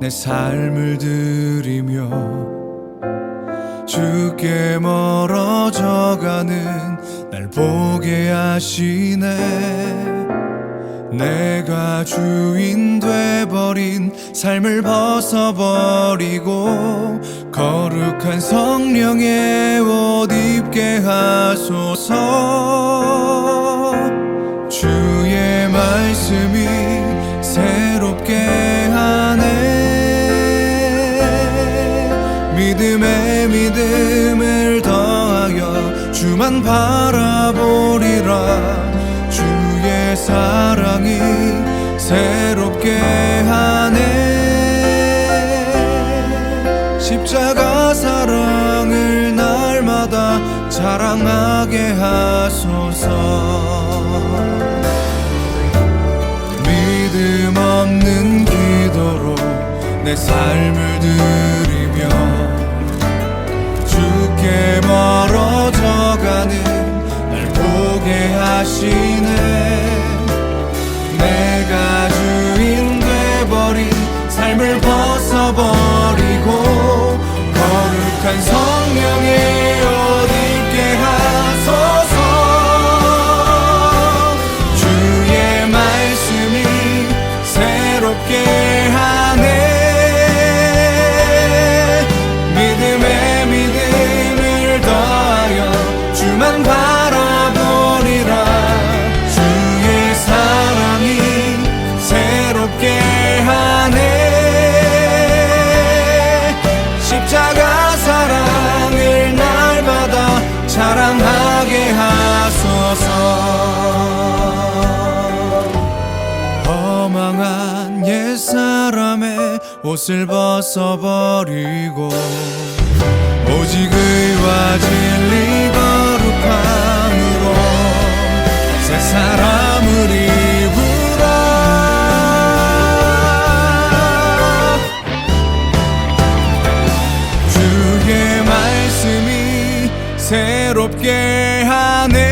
내 삶을 드리며 주께 멀어져가는 날 보게 하시네. 내가 주인 돼버린 삶을 벗어버리고 거룩한 성령의 옷 입게 하소서 믿음을 더하여 주만 바라보리라. 주의 사랑이 새롭게 하네. 십자가 사랑을 날마다 자랑하게 하소서. 믿음 없는 기도로 내 삶을 드 하시네. 내가 주인 돼버린 삶을 벗어버리고 거룩한 성령의 옷 입게 하소서. 주의 말씀이 새롭게 허망한 옛사람의 옷을 벗어버리고 오직 의와 진리 거룩함으로 새 사람을 입으라. 주의 말씀이 새롭게 하네.